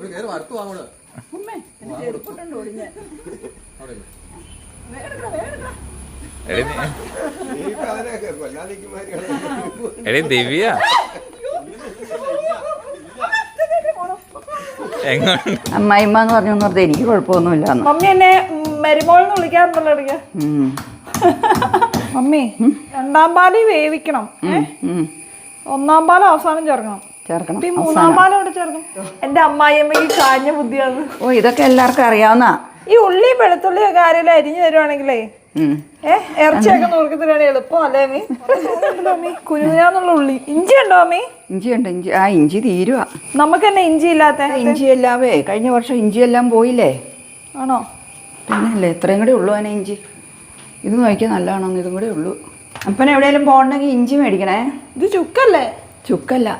കയറി അടുത്ത്. എടി നീ- എടി ദിവ്യ. അമ്മായിമ്മ എന്ന് പറഞ്ഞു പറഞ്ഞത് എനിക്ക് കുഴപ്പമൊന്നുമില്ല എന്ന് മമ്മി എന്നെ മരുമോൾ എന്ന് വിളിക്കാറുണ്ടല്ലോ ഇടയ്ക്ക്. ഉം. മമ്മി രണ്ടാം പാൽ വേവിക്കണം ഒന്നാം പാൽ അവസാനം ചേർക്കണം. ചേർക്കണം. ഈ മൂന്നാം ചേർക്കണം? എന്റെ അമ്മായിയമ്മയ്ക്ക് കാഞ്ഞ ബുദ്ധിയാണ്. ഓ ഇതൊക്കെ എല്ലാവർക്കും അറിയാവുന്ന. ഈ ഉള്ളി വെളുത്തുള്ളി ഒക്കെ ആരെങ്കിലും അരിഞ്ഞു തരുവാണെങ്കിലേ ഏ ഇറച്ചിയൊക്കെ നുറുക്കി തരുവാണെങ്കിൽ എളുപ്പം അല്ലേ അമ്മി? അമ്മി? ഉള്ളി. ഇഞ്ചി ഉണ്ടോ അമ്മി? ഇഞ്ചി ഉണ്ട് ഇഞ്ചി. ആ ഇഞ്ചി തീരുവാ. നമുക്ക് തന്നെ ഇഞ്ചി ഇല്ലാത്ത ഇഞ്ചി എല്ലാവേ. കഴിഞ്ഞ വർഷം ഇഞ്ചി എല്ലാം പോയില്ലേ? ആണോ? പിന്നല്ലേ ഇത്രയും കൂടി ഉള്ളൂ അതിനെ ഇഞ്ചി. ഇത് നോക്കിയാൽ നല്ലതാണോ ഇതും കൂടെ ഉള്ളൂ. അപ്പനെ എവിടെയെങ്കിലും പോകണമെങ്കിൽ ഇഞ്ചി മേടിക്കണേ. ഇത് ചുക്കല്ലേ? ചുക്കല്ല.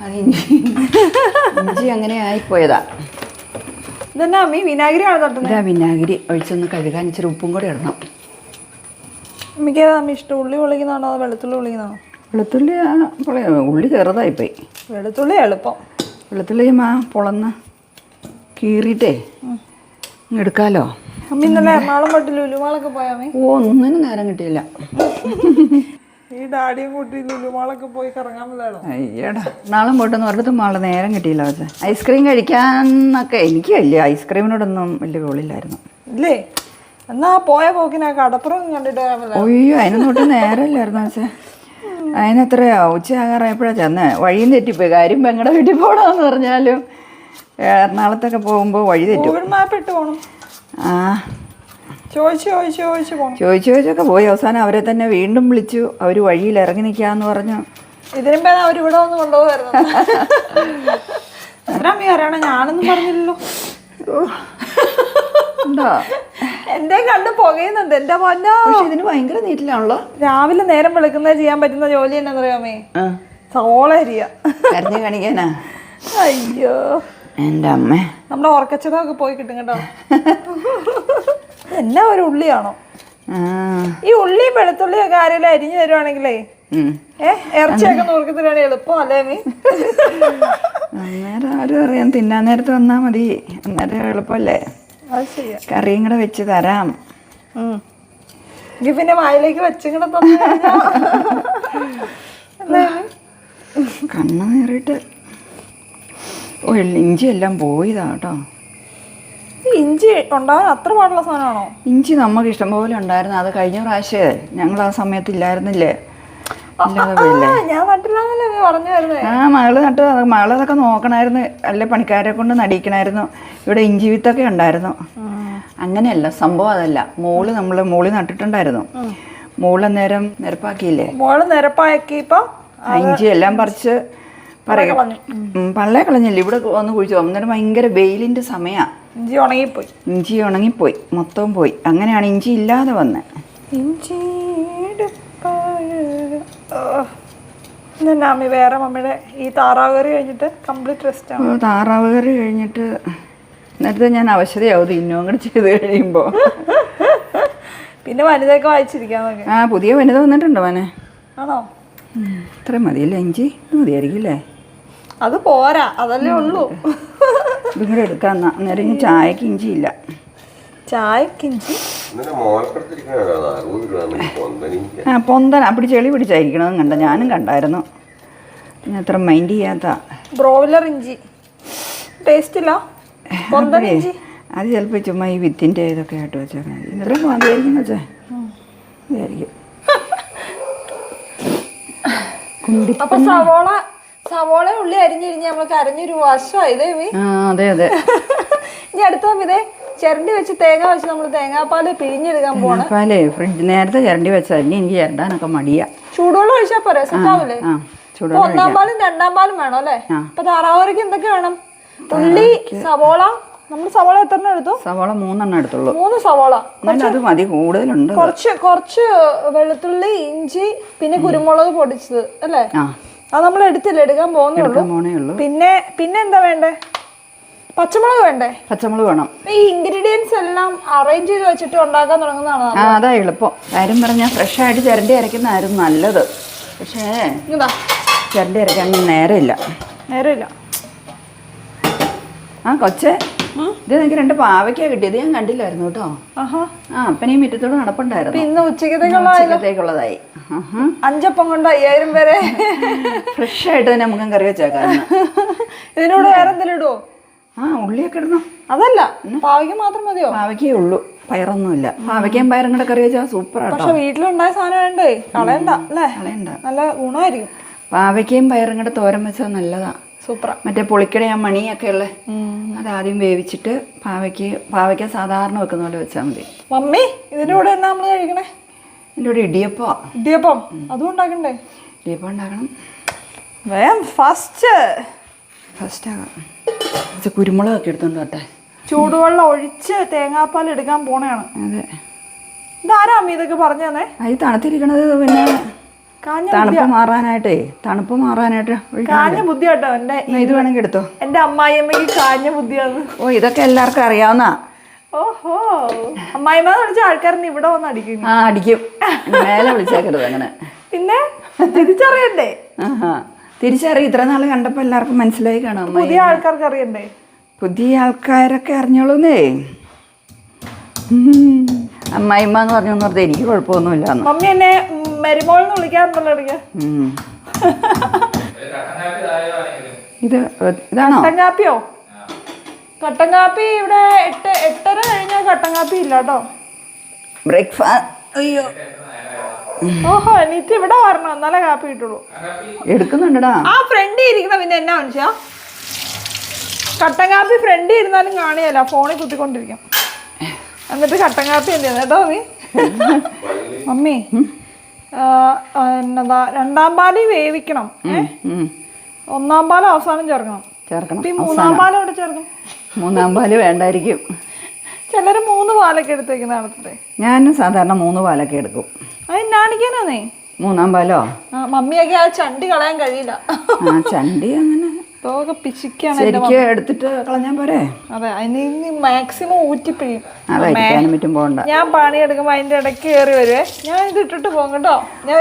അത് ഇഞ്ചി ഇഞ്ചി അങ്ങനെ ആയിപ്പോയതാ. ഇതെന്നാ അമ്മ വിനാഗിരിയാണ് തട്ടുന്നത് ഇതാ വിനാഗിരി. ഒഴിച്ചൊന്ന് കഴുകാൻ ഇച്ചിരി ഉപ്പും കൂടെ ഇടണം. അമ്മയ്ക്ക് ഏതാ അമ്മി ഇഷ്ടം. ഉള്ളി പൊളിക്കുന്നതാണോ അതോ വെളുത്തുള്ളി പൊളിക്കുന്നതാണോ വെളുത്തുള്ളി ആ പൊള- ഉള്ളി ചെറുതായിപ്പോയി. വെളുത്തുള്ളി എളുപ്പം. വെളുത്തുള്ളി ആ പൊളന്ന് കീറിയിട്ടേ എടുക്കാലോ? അമ്മ ഇന്നലെ എറണാകുളം പട്ടിൽ ഉലുമാളൊക്കെ പോയാമേ ഓ ഒന്നിനും നേരം കിട്ടിയില്ല. ഈ ഡാഡിയും കൂട്ടി ലുലുമാളൊക്കെ പോയി കറങ്ങാൻ അയ്യടാ നാളെ പോട്ടെന്ന് ഒരിടത്തും മാളെ നേരം കിട്ടിയില്ല അത് ഐസ്ക്രീം കഴിക്കാന്നൊക്കെ എനിക്ക് വലിയ ഐസ്ക്രീമിനോടൊന്നും വലിയ കോളില്ലായിരുന്നു ഇല്ലേ? എന്നാ പോയ പോക്കിനാ കടപ്പുറം കണ്ടിട്ട് വരാൻ പറ്റില്ല ഒയ്യോ അതിനൊന്നും ഒട്ടും നേരമില്ലായിരുന്നു പക്ഷേ അതിനെത്രയാ ഉച്ചയാകാറായപ്പോഴാ ചെന്ന്. വഴിയും തെറ്റിപ്പോയി. കാര്യം പെങ്ങളുടെ വീട്ടിൽ പോകണമെന്ന് പറഞ്ഞാലും എറണാകുളത്തൊക്കെ പോകുമ്പോൾ വഴി തെറ്റും ഗൂഗിൾ മാപ്പ് ഇട്ട് പോണം. ആ. ചോദിച്ച് ചോദിച്ചൊക്കെ പോയി അവസാനം അവരെ തന്നെ വീണ്ടും വിളിച്ചു. അവർ വഴിയിൽ ഇറങ്ങി നിൽക്കാന്ന് പറഞ്ഞു. ഇതിനും അവരിവിടെ വന്ന് കൊണ്ടുപോകായിരുന്നു. അമ്മ ആരാണ് ഞാനൊന്നും പറഞ്ഞില്ലല്ലോ. ഉണ്ടോ എന്റെ കണ്ട് പുകയുന്നുണ്ട്. എന്റെ പൊന്നോ പക്ഷെ ഇതിന് ഭയങ്കര നീറ്റിലാണല്ലോ. രാവിലെ നേരം വെളുക്കുന്നത് ചെയ്യാൻ പറ്റുന്ന ജോലി എന്നറിയാമേ അറിയാമേ സവോള അരിയ. കരഞ്ഞു കാണിക്കാനാ. അയ്യോ. എന്റെ അമ്മ. നമ്മുടെ ഉറക്കച്ചതൊക്കെ പോയി കിട്ടും കേട്ടോ. എന്നാ ഒരു ഉള്ളിയാണോ? ഈ ഉള്ളി വെളുത്തുള്ളി ഒക്കെ ആരെങ്കിലും അരിഞ്ഞു തരുവാണെങ്കിലേ ഏഹ് ഇറച്ചിയൊക്കെ നുറുക്കി തരുവാണെങ്കിൽ എളുപ്പം അല്ലേ അന്നേരം ആരും അറിയാൻ തിന്നാൻ നേരത്ത് വന്നാ മതി. അന്നേരം എളുപ്പമല്ലേ കറിയും കൂടെ വെച്ച് തരാം. പിന്നെ വായിലേക്ക് തന്നു നേറിട്ട് അല്ലേ അമ്മി? നേറിയിട്ട്. ഓ ഇഞ്ചി എല്ലാം പോയതാ കേട്ടോ. ഈ ഇഞ്ചി അത്ര പാടുള്ള സാധനമാണോ? ഇഞ്ചി നമുക്ക് ഇഷ്ടംപോലെ ഉണ്ടായിരുന്നു. അത് കഴിഞ്ഞ പ്രാവശ്യമേ ഞങ്ങൾ ആ സമയത്ത് ഇല്ലായിരുന്നില്ലേ? ഞാൻ നട്ടില്ലാന്നല്ലേ പറഞ്ഞു ആ മകൾ നട്ട് മകൾ അതൊക്കെ നോക്കണായിരുന്നു. അല്ലെ പണിക്കാരെ കൊണ്ട് നടിക്കണായിരുന്നു. ഇവിടെ ഇഞ്ചി വിത്തൊക്കെ ഉണ്ടായിരുന്നു. അങ്ങനെയല്ല സംഭവം അതല്ല. മോൾ നമ്മൾ മോളി നട്ടിട്ടുണ്ടായിരുന്നു. മോൾ അന്നേരം നിരപ്പാക്കിയില്ലേ? മോൾ നിരപ്പാക്കിയപ്പോ ഇഞ്ചി എല്ലാം പറിച്ച് പറയും. പള്ളേ കളഞ്ഞില്ല? ഇവിടെ വന്ന് കുഴിച്ചു. അന്നേരം ഭയങ്കര വെയിലിന്റെ സമയമാണ് ഇഞ്ചി ഉണങ്ങിപ്പോയി. ഇഞ്ചി ഉണങ്ങിപ്പോയി. മൊത്തം പോയി. അങ്ങനെയാണ് ഇഞ്ചി ഇല്ലാതെ വന്നത് ഇഞ്ചി. അമ്മി വേറെ മമ്മിയുടെ ഈ താറാവ് കറി കഴിഞ്ഞിട്ട് കംപ്ലീറ്റ് റെസ്റ്റ് ആണ്. താറാവ് കറി കഴിഞ്ഞിട്ട് നേരത്തെ ഞാൻ അവശതയാവും ഇന്നും കൂടെ ചെയ്ത് കഴിയുമ്പോൾ പിന്നെ വനിതയൊക്കെ വായിച്ചിരിക്കാം ആ പുതിയ വനിത വന്നിട്ടുണ്ടോ മോനെ? ആണോ? ഇത്ര മതിയല്ലേ ഇഞ്ചി? മതിയായിരിക്കും അല്ലേ? അത് പോരാ. അതല്ലേ ഉള്ളൂ. ഇതും കൂടെ എടുക്കാം എന്നാ അന്നേരം ഇനി ചായക്ക് ഇഞ്ചി ഇല്ല ചായക്ക് ഇഞ്ചി ആ പൊന്തൻ. അപ്പടി ചെളി പിടിച്ചായിരിക്കണമെന്ന് കണ്ട. ഞാനും കണ്ടായിരുന്നു. പിന്നെ അത്ര മൈൻഡ് ചെയ്യാത്ത. ബ്രോയിലർ ഇഞ്ചി. ടേസ്റ്റ് ഇല്ല പൊന്തൻ ഇഞ്ചി? അത് ചിലപ്പോൾ ചുമ്മാ ഈ വിത്തിന്റെ ഇതൊക്കെ ആയിട്ട് വെച്ചാൽ മതി. ഇന്നലെ മതിയായിരിക്കും ഇതായിരിക്കും. അപ്പൊ സവോള സവോള ഉള്ളി അരിഞ്ഞിരിഞ്ഞ് നമ്മൾ കരഞ്ഞൊരു വശമായി ദേവി അതെ അതെ. ഇനി അടുത്ത ഇതേ ചിരണ്ടി വെച്ച് തേങ്ങ വെച്ച് നമ്മൾ തേങ്ങാപ്പാൽ പിഴിഞ്ഞെടുക്കാൻ പോവാണ്. പാലേ ഫ്രിഡ്ജ് നേരത്തെ ചിരണ്ടി വെച്ചാൽ ഇനി എനിക്ക് ചിരണ്ടാനൊക്കെ മടിയാ. ചൂടുവെള്ളം ഒഴിച്ചാൽ പോരെ സെറ്റാവില്ലേ ഒന്നാം പാലും രണ്ടാം പാലും വേണം അല്ലേ. അപ്പൊ താറാവരയ്ക്ക് എന്തൊക്കെ വേണം? ഉള്ളി സവോള നമ്മൾ സവോള എത്ര എടുത്തു? സവോള മൂന്നെണ്ണം എടുത്തുള്ളൂ. മൂന്ന് സവോള. അത് മതി കൂടുതലുണ്ട് കുറച്ച് കുറച്ച് വെളുത്തുള്ളി ഇഞ്ചി പിന്നെ കുരുമുളക് പൊടിച്ചത് അല്ലേ? അത് നമ്മൾ എടുത്തില്ല എടുക്കാൻ പോകുന്നേ ഉള്ളൂ. പിന്നെ പിന്നെ എന്താ വേണ്ടേ? പച്ചമുളക് വേണ്ടേ? പച്ചമുളക് വേണം. ഈ ഇൻഗ്രീഡിയൻസ് എല്ലാം അറേഞ്ച് ചെയ്ത് വെച്ചിട്ട് ഉണ്ടാക്കാൻ തുടങ്ങുന്നതാണ് ആ അതാ എളുപ്പം. കാര്യം പറഞ്ഞാൽ ഫ്രഷായിട്ട് ചിരണ്ടി അരയ്ക്കുന്നതായിരുന്നു നല്ലത്. പക്ഷേ ചിരണ്ടി അരയ്ക്കാൻ നേരമില്ല. നേരമില്ല. ആ കൊച്ചെ. ഇത് എനിക്ക് രണ്ട് പാവയ്ക്കാ കിട്ടിയത്. ഞാൻ കണ്ടില്ലായിരുന്നു കേട്ടോ. ആ അപ്പനെയും മുറ്റത്തോട് നടപ്പുണ്ടായിരുന്നു? ഇന്ന് ഉച്ചക്കത്തേക്കുള്ളതായി. അഞ്ചപ്പം കൊണ്ട് അയ്യായിരം പേരെ ഫ്രഷ് ആയിട്ട് തന്നെ മുഖം കറി വെച്ചേക്കാം ഇതിനോട് വേറെ എന്തെങ്കിലും ഇടുവോ? ആ ഉള്ളിയൊക്കെ ഇടണം. അതല്ല പാവയ്ക്ക് മാത്രം മതിയോ? പാവയ്ക്കേ ഉള്ളൂ. പയറൊന്നുമില്ല. പാവയ്ക്കയും പയറും കൂടെ കറി വെച്ചാൽ സൂപ്പർ ആട്ടോ പക്ഷെ വീട്ടിലുണ്ടായ സാധനം വേണ്ടേ? കളയണ്ട അല്ലേ? കളയണ്ട. നല്ല ഗുണമായിരിക്കും. പാവയ്ക്കയും പയറും കൂടെ തോരൻ വെച്ചാൽ നല്ലതാ. സൂപ്പറാ. മറ്റേ പുളിക്കടയാ മണിയൊക്കെ ഉള്ള അതാദ്യം വേവിച്ചിട്ട് പാവയ്ക്ക് പാവയ്ക്ക സാധാരണ വെക്കുന്ന പോലെ വെച്ചാൽ മതി. മമ്മി ഇതിന്റെ കൂടെ എന്നാ നമ്മൾ കഴിക്കണേ? എന്റെ കൂടെ ഇടിയപ്പോ. ഇടിയപ്പം? അതും ഉണ്ടാക്കണ്ടേ? ഇടിയപ്പം ഉണ്ടാക്കണം. വേം ഫസ്റ്റ് ഫസ്റ്റ് ആകാം കുരുമുളകൊക്കെ എടുത്തോണ്ട് വട്ടെ ചൂടുവെള്ളം ഒഴിച്ച് തേങ്ങാപ്പാൽ എടുക്കാൻ പോണേണ്. അതെ. ഇതാരാ അമ്മ ഇതൊക്കെ പറഞ്ഞു തന്നെ അത് തണുത്തിരിക്കണത് പിന്നെ തണുപ്പ് മാറാനായിട്ടേ തണുപ്പ് മാറാനായിട്ട്. കാഞ്ഞ ബുദ്ധി കേട്ടോ എന്റെ ഇത് വേണമെങ്കിൽ എടുത്തോ? എന്റെ അമ്മായിയമ്മയ്ക്ക് കാഞ്ഞ ബുദ്ധിയാണ് ഓ ഇതൊക്കെ എല്ലാവർക്കും അറിയാവുന്ന. ഓഹോ. അമ്മായിമ്മ വിളിച്ച ആൾക്കാരന് ഇവിടെ വന്ന് അടിക്കുന്നു ആ അടിക്കും. മേലെ വിളിച്ചേക്കരുത് അങ്ങനെ. പിന്നെ തിരിച്ചറിയണ്ടേ? തിരിച്ചറിയും ഇത്ര നാൾ കണ്ടപ്പോൾ എല്ലാവർക്കും മനസ്സിലായി കാണാം പുതിയ ആൾക്കാർക്ക് അറിയണ്ടേ? പുതിയ ആൾക്കാരൊക്കെ അറിഞ്ഞോളൂന്നേ. അമ്മായിമ്മ എന്ന് പറഞ്ഞു എനിക്ക് കുഴപ്പമൊന്നുമില്ല മമ്മി എന്നെ മരുമോൾ എന്ന് വിളിക്കാറുണ്ടല്ലോ ഇത് ഇതാണോ? കട്ടൻ കാപ്പിയോ കട്ടൻ കാപ്പി ഇവിടെ എട്ട് എട്ടര കഴിഞ്ഞാൽ കട്ടൻ കാപ്പി ഇല്ല കേട്ടോ. ബ്രേക്ക്ഫാസ്റ്റ് അയ്യോ. ഓഹോ എനിക്ക് ഇവിടെ വരണം. എന്നാലേ കാപ്പി കിട്ടുള്ളൂ. എടുക്കുന്നുണ്ടടാ. ആ ഫ്രണ്ട് ഇരിക്കണ പിന്നെ എന്നാ മനുഷ്യ കട്ടൻ കാപ്പി ഫ്രണ്ടിൽ ഇരുന്നാലും കാണിയല്ല ഫോണിൽ കുത്തിക്കൊണ്ടിരിക്കും. എന്നിട്ട് കട്ടൻ കാപ്പി എന്ത് ചെയ്യുന്നത് കേട്ടോ നീ മമ്മി എന്നതാ രണ്ടാം പാൽ വേവിക്കണം ഏ? ഒന്നാം പാൽ അവസാനം ചേർക്കണം. ചേർക്കണം. ഈ മൂന്നാം പാൽ അവിടെ ചേർക്കണം മൂന്നാം പാൽ വേണ്ടായിരിക്കും. ചിലര് മൂന്ന് പാലൊക്കെ എടുത്ത് വെക്കുന്ന നടത്തട്ടെ ഞാനും സാധാരണ മൂന്ന് പാലൊക്കെ എടുക്കും. അത് നാണിക്കാനാന്നേ? മൂന്നാം പാലോ? മമ്മിയൊക്കെ ആ ചണ്ടി കളയാൻ കഴിയില്ല. ആ ചണ്ടി അങ്ങനെ ശരിക്കും എടുത്തിട്ട് കളഞ്ഞാൽ പോരെ? അതെ അതിന് മാക്സിമം ഊറ്റിപ്പിഴിയും. അതായിരിക്കാനും പറ്റും പോകണ്ട. ഞാൻ പണിയെടുക്കുമ്പോ അതിന്റെ ഇടയ്ക്ക് കയറി വരുവേ. ഞാൻ ഇത് ഇട്ടിട്ട് പോകും കേട്ടോ. ഞാൻ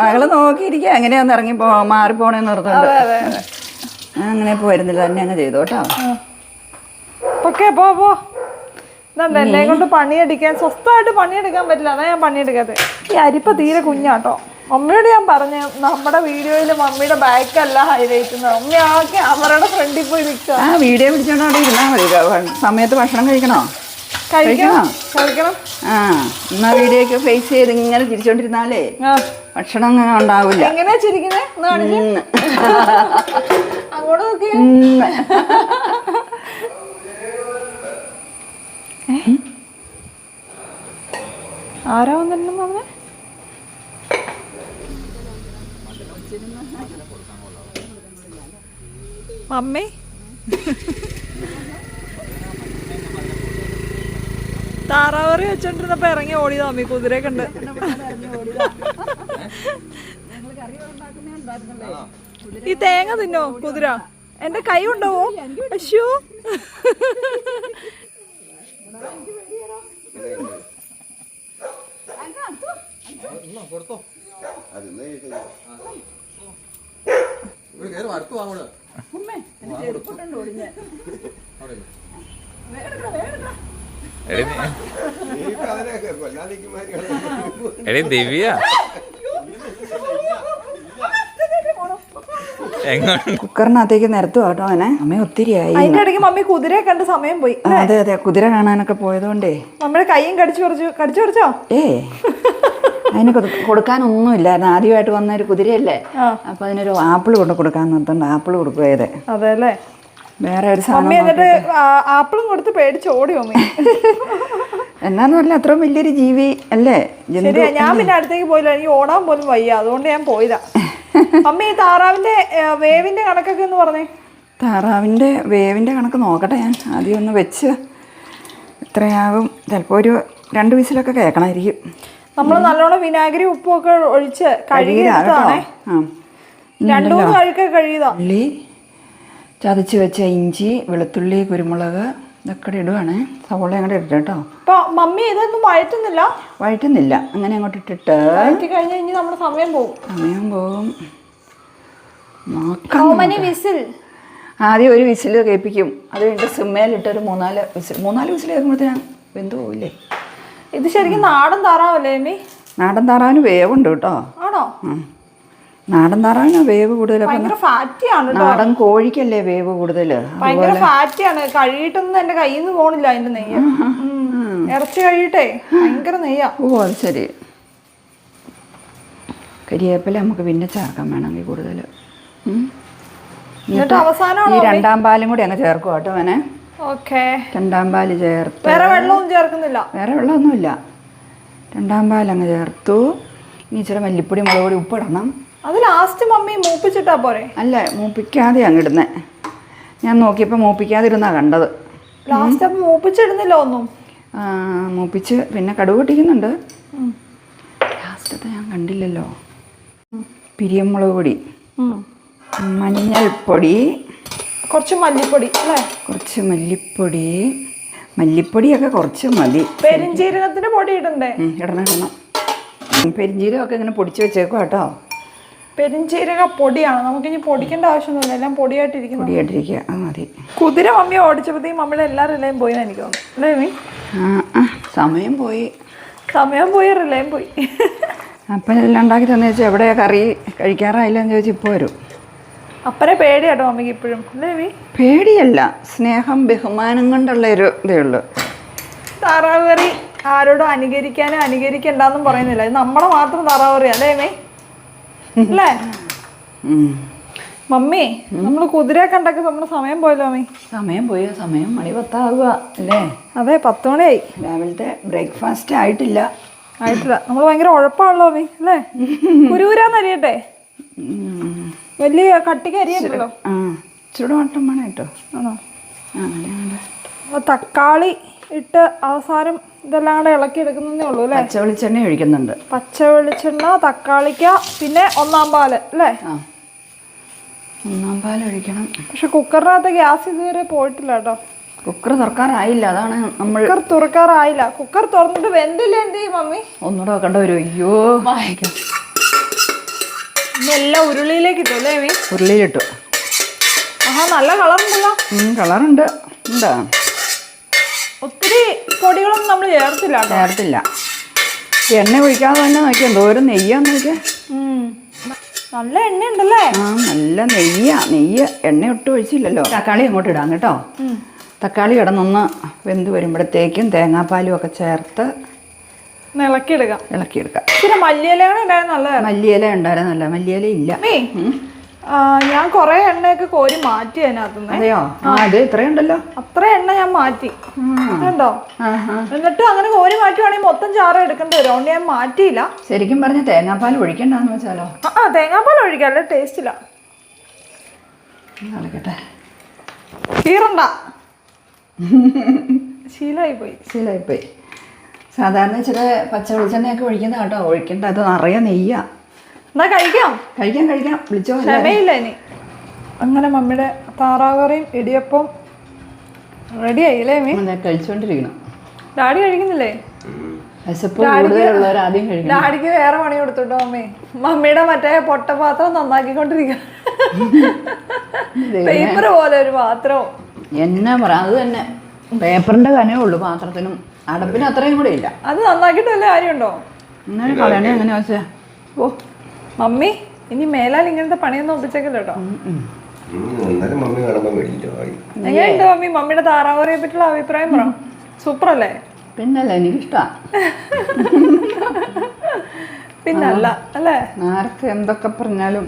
മകൾ നോക്കിയിരിക്കുക. എങ്ങനെയാന്ന് ഇറങ്ങി പോവാ മാറി നിർത്തുന്നുണ്ട്. അതെ അതെ അങ്ങനെ പോയിരുന്നില്ല തന്നെ അങ്ങ് ചെയ്തു കേട്ടോ. ഓക്കെ പോ പോ. ഇതുണ്ട് എന്നെ കൊണ്ട് പണിയെടുക്കാൻ സ്വസ്ഥമായിട്ട് പണിയെടുക്കാൻ പറ്റില്ല. അതാ ഞാൻ പണിയെടുക്കാതെ ഈ അരിപ്പ തീരെ കുഞ്ഞാട്ടോ. മമ്മിയോട് ഞാൻ പറഞ്ഞു നമ്മുടെ വീഡിയോയിൽ മമ്മിയുടെ ബാക്കല്ല ഹൈലൈറ്റ് മമ്മി ആ ക്യാമറയുടെ ഫ്രണ്ടിൽ പോയി നിൽക്കുക ആ വീഡിയോ പിടിച്ചോണ്ട് അവിടെ ഇരുന്നാൽ മതി. സമയത്ത് ഭക്ഷണം കഴിക്കണോ? കഴിക്കണോ. കഴിക്കണം? ആ എന്നാ വീഡിയോക്ക് ഫേസ് ചെയ്ത് ഇങ്ങനെ തിരിച്ചോണ്ടിരുന്നാലേ ഭക്ഷണം അങ്ങനെ ഉണ്ടാവില്ല. എങ്ങനെയാ ചിരിക്കുന്നേ? അങ്ങോട്ട് നോക്കി ഉം. ആരാ വന്നിട്ടുണ്ടെന്ന് പറഞ്ഞേ? മമ്മി? താറാവറി വെച്ചോണ്ടിരുന്നപ്പോ ഇറങ്ങി ഓടിയതാ മമ്മി കുതിരയെ കണ്ട്. ഈ തേങ്ങ തിന്നോ കുതിര? എന്റെ കൈ കൊണ്ടുപോവോ എടി ദിവ്യ. കുക്കറിനകത്തേക്ക് നിരത്തു കേട്ടോ അവനെ. അമ്മ ഒത്തിരി ആയി അതിന്റെ ഇടയ്ക്ക് മമ്മി കുതിരയെ കണ്ട് സമയം പോയി. അതെ അതെ കുതിര കാണാനൊക്കെ പോയതുകൊണ്ടേ. നമ്മുടെ കൈയും കടിച്ചു കുറച്ചു കടിച്ചു കുറച്ചോ ഏ. അതിന് കൊടുക്കാനൊന്നും ഇല്ലായിരുന്നു ആദ്യമായിട്ട് വന്ന ഒരു കുതിരയല്ലേ. അപ്പൊ അതിനൊരു ആപ്പിൾ കൊണ്ട് കൊടുക്കാൻ നിർത്തണ്ട് ആപ്പിൾ കൊടുക്കുകയത് അതെ അല്ലേ വേറെ ഒരു സാധനം എന്നിട്ട് ആപ്പിളും കൊടുത്ത് പേടിച്ച് ഓടിയോ എന്നാന്ന് പറഞ്ഞാൽ അത്രയും വലിയൊരു ജീവി അല്ലേ? ഞാൻ പിന്നെ അടുത്തേക്ക് പോയില്ല. എനിക്ക് ഓടാൻ പോലും വയ്യ. അതുകൊണ്ട് ഞാൻ പോയതാ. അമ്മ ഈ താറാവിന്റെ വേവിന്റെ കണക്കൊക്കെ എന്ന് പറഞ്ഞേ. താറാവിന്റെ വേവിന്റെ കണക്ക് നോക്കട്ടെ ഞാൻ. ആദ്യം ഒന്ന് വെച്ച് ഇത്രയാകും. ചിലപ്പോൾ ഒരു രണ്ട് വിസിലൊക്കെ കേൾക്കണമായിരിക്കും നമ്മൾ നല്ലോണം വിനാഗിരി ഉപ്പും ഒക്കെ ഒഴിച്ച് കഴുകി കഴുകിയതാ കേട്ടോ. ആ. രണ്ടു മൂന്ന് കഴുക കഴുകിയതാ. ഉള്ളി ചതച്ച് വെച്ച ഇഞ്ചി വെളുത്തുള്ളി കുരുമുളക് ഇതൊക്കെ ഇടുവാണ് സവോള അങ്ങോട്ട് ഇട്ടിട്ട് കേട്ടോ. ഇപ്പൊ മമ്മി ഇതൊന്നും വഴറ്റുന്നില്ല. വഴറ്റുന്നില്ല. അങ്ങനെ അങ്ങോട്ട് ഇട്ടിട്ട് വഴറ്റി നമ്മുടെ സമയം പോകും സമയം പോകും നോക്കാം വിസിൽ. ആദ്യം ഒരു വിസിൽ കേൾപ്പിക്കും. അത് കഴിഞ്ഞിട്ട് സിമ്മയിലിട്ട് ഒരു മൂന്നാൽ വിസിൽ മൂന്നാൽ വിസിൽ കേൾക്കുമ്പോഴത്തേനും വെന്തു പോവില്ലേ ഇത് ശരിക്കും നാടൻ താറാവല്ലേ എമ്മി നാടൻ താറാവിന് വേവുണ്ട് കേട്ടോ. ആണോ? നാടൻ താറാവിന് വേവ് കൂടുതൽ നാടൻ കോഴിക്കല്ലേ വേവ് കൂടുതൽ ഭയങ്കര ഫാറ്റിയാണ്. ആണ് കഴുകിയിട്ടൊന്നും എന്റെ കയ്യിൽ നിന്ന് പോണില്ല അതിന്റെ നെയ്യ്. ഇറച്ചി കഴിയിട്ടേ? ഭയങ്കര നെയ്യാ. ഓ അത് ശരി. കരിയേപ്പല നമുക്ക് പിന്നെ ചേർക്കാൻ വേണമെങ്കിൽ കൂടുതൽ ഈ രണ്ടാം പാലും കൂടി അങ്ങ് ചേർക്കും കേട്ടോ അവനെ ഓക്കെ. രണ്ടാം പാൽ ചേർത്ത്. വേറെ വെള്ളമൊന്നും ചേർക്കുന്നില്ല. വേറെ വെള്ളമൊന്നുമില്ല. രണ്ടാം പാൽ അങ്ങ് ചേർത്തു. ഇനി ഇച്ചിരി മല്ലിപ്പൊടി മുളക് പൊടി ഉപ്പിടണം അത് ലാസ്റ്റ് മമ്മി മൂപ്പിച്ചിട്ടാ പോരെ? അല്ല മൂപ്പിക്കാതെ അങ്ങ് ഇടുന്നേ. ഞാൻ നോക്കിയപ്പോൾ മൂപ്പിക്കാതിരുന്നാ കണ്ടത്. ലാസ്റ്റ് അപ്പൊ മൂപ്പിച്ചിടുന്നില്ല ഒന്നും. മൂപ്പിച്ച് പിന്നെ കടുവ് പൊട്ടിക്കുന്നുണ്ട്. ലാസ്റ്റത്തെ ഞാൻ കണ്ടില്ലല്ലോ. പിരിയമുളക് പൊടി. മഞ്ഞൾപ്പൊടി. കുറച്ച് മല്ലിപ്പൊടി അല്ലേ? കുറച്ച് മല്ലിപ്പൊടി. മല്ലിപ്പൊടിയൊക്കെ കുറച്ച് മതി. പെരിഞ്ചീരകത്തിന്റെ പൊടി ഇടണ്ടേ? ഇടണം ഇടണം. പെരിഞ്ജീരകമൊക്കെ ഇങ്ങനെ പൊടിച്ച് വെച്ചേക്കും കേട്ടോ പെരിഞ്ചീരക പൊടിയാണ് നമുക്കിനി പൊടിക്കേണ്ട ആവശ്യമൊന്നുമില്ല. എല്ലാം പൊടിയായിട്ടിരിക്കും പൊടിയായിട്ടിരിക്കുക. അത് മതി. കുതിര മമ്മി ഓടിച്ചപ്പോഴത്തേക്കും മമ്മിയുടെ എല്ലാ റിലയും പോയി എനിക്ക് തോന്നുന്നു. അല്ലേ മമ്മി? ആ ആ സമയം പോയി. സമയം പോയി റിലയും പോയി. അപ്പം എല്ലാം ഉണ്ടാക്കി തന്നെ വെച്ചാൽ എവിടെ കറി കഴിക്കാറായില്ലെന്ന് ചോദിച്ചാൽ ഇപ്പോൾ വരും. അപ്പനെ പേടിയാട്ടോ അമ്മയ്ക്ക് ഇപ്പോഴും. പേടിയല്ല. സ്നേഹം ബഹുമാനം കൊണ്ടുള്ള ഒരു ഇതേ ഉള്ളൂ. താറാവ് കറി ആരോടും അനുകരിക്കാനും അനുകരിക്കണ്ടെന്നും പറയുന്നില്ല. ഇത് നമ്മളെ മാത്രം താറാവ് കറി അല്ലേ മേ അല്ലേ? മമ്മി നമ്മൾ കുതിര കണ്ടൊക്കെ നമ്മുടെ സമയം പോയല്ലോ മമ്മി സമയം പോയ. സമയം മണി പത്താകുക അല്ലേ? അതെ പത്ത് മണിയായി. രാവിലത്തെ ബ്രേക്ക്ഫാസ്റ്റ് ആയിട്ടില്ല. ആയിട്ടില്ല. നമ്മൾ ഭയങ്കര ഉഴപ്പാണല്ലോ മമ്മി അല്ലേ? കുരുകുരാന്ന് അരിയട്ടെ വലിയ കട്ടിക്ക് അരിയല്ലോ ആ ചുടുവട്ടം വേണം കേട്ടോ. ആണോ? അങ്ങനെ അപ്പൊ തക്കാളി ഇട്ട് അവസാനം ഇതെല്ലാം കൂടെ ഇളക്കി എടുക്കുന്നതേ ഉള്ളൂ അല്ലേ? പച്ച വെളിച്ചെണ്ണ ഒഴിക്കുന്നുണ്ട്. പച്ച വെളിച്ചെണ്ണ തക്കാളിക്ക പിന്നെ ഒന്നാം പാൽ അല്ലേ? ഒന്നാം പാൽ ഒഴിക്കണം. പക്ഷെ കുക്കറിനകത്ത് ഗ്യാസ് ഇതുവരെ പോയിട്ടില്ല കേട്ടോ. കുക്കർ തുറക്കാറായില്ല അതാണ് നമ്മൾ കുക്കർ തുറക്കാറായില്ല. കുക്കർ തുറന്നിട്ട് വെന്തില്ല എന്ത് ചെയ്യും മമ്മി? ഒന്നുകൂടെ വെക്കേണ്ട വരും. അയ്യോ. ഇനി എല്ലാം ഉരുളിയിലേക്ക് ഇട്ടു അല്ലേ ഉരുളിയിലിട്ടു. ആഹാ നല്ല കളറുണ്ടല്ലോ. കളറുണ്ട്. എന്താ? ഒത്തിരി പൊടികളൊന്നും നമ്മൾ ചേർത്തില്ല ചേർത്തില്ല. എണ്ണ ഒഴിക്കാതെ തന്നെ നോക്കിയാൽ എന്തോരം നെയ്യാന്ന് നോക്കിയാൽ ഉം. നല്ല എണ്ണ ഉണ്ടല്ലേ ആ നല്ല നെയ്യാ. നെയ്യ് എണ്ണ ഒട്ടും ഒഴിച്ചില്ലല്ലോ. തക്കാളി അങ്ങോട്ട് ഇടാം കേട്ടോ. തക്കാളി കിടന്നൊന്ന് വെന്ത് വരുമ്പോഴത്തേക്കും തേങ്ങാപ്പാലും ഒക്കെ ചേർത്ത് നല്ലതാണ്. മല്ലിയില ഇല്ല. ഞാൻ കൊറേ എണ്ണയൊക്കെ കോരി മാറ്റി അതിനകത്തുനിന്ന്. അതെയോ? ആ അത് ഇത്രയുണ്ടല്ലോ അത്ര എണ്ണ ഞാൻ മാറ്റി. കണ്ടോ? എന്നിട്ട് അങ്ങനെ കോരി മാറ്റുവാണെങ്കിൽ മൊത്തം ചാറ് എടുക്കേണ്ടി വരും. അതുകൊണ്ട് ഞാൻ മാറ്റിയില്ല. ശരിക്കും പറഞ്ഞ തേങ്ങാപ്പാൽ ഒഴിക്കണ്ടെന്ന് വെച്ചാലോ? ആ, തേങ്ങാപ്പാൽ ഒഴിക്കാം. അല്ലെ ടേസ്റ്റില്ല ശീലായി കീറണ്ട ശീലായി പോയി സാധാരണ ഇച്ചിരി പച്ച വെളിച്ചെണ്ണയൊക്കെ ഒഴിക്കുന്ന കേട്ടോ. ഒഴിക്കണ്ട അത് നിറയെ നെയ്യാ. എന്നാ കഴിക്കാം. കഴിക്കാം കഴിക്കാം. വിളിച്ചോ ക്ഷമയില്ല ഇനി. അങ്ങനെ മമ്മിയുടെ താറാവറിയും ഇടിയപ്പം റെഡി ആയില്ലേ മീ? കഴിച്ചോണ്ടിരിക്കണം. ഡാഡി കഴിക്കുന്നില്ലേ? ഡാഡിക്ക് വേറെ പണി കൊടുത്തുട്ടോ മമ്മി? മമ്മിയുടെ മറ്റേ പൊട്ടപാത്രം നന്നാക്കിക്കൊണ്ടിരിക്കുക പേപ്പർ പോലെ ഒരു പാത്രവും എന്നാ പറ അത് തന്നെ. പേപ്പറിന്റെ കനേ ഉള്ളൂ പാത്രത്തിനും. അടപ്പിനും അത്രയും കൂടെ ഇല്ല. അത് നന്നാക്കിയിട്ട് വല്ല കാര്യമുണ്ടോ? എന്നാലും കളയണേ അങ്ങനെ വെച്ചാ ഓ മമ്മി ഇനി മേലാൽ ഇങ്ങനത്തെ പണിയൊന്നും ഒപ്പിച്ചേക്കില്ല കേട്ടോ എന്നാലും മമ്മി കാണുമ്പോൾ എങ്ങനെയുണ്ട് മമ്മി? മമ്മിയുടെ താറാവറിയെ പറ്റിയുള്ള അഭിപ്രായം പറ. സൂപ്പർ അല്ലേ പിന്നല്ല എനിക്കിഷ്ടമാണ് പിന്നല്ല അല്ലേ? ആർക്ക് എന്തൊക്കെ പറഞ്ഞാലും.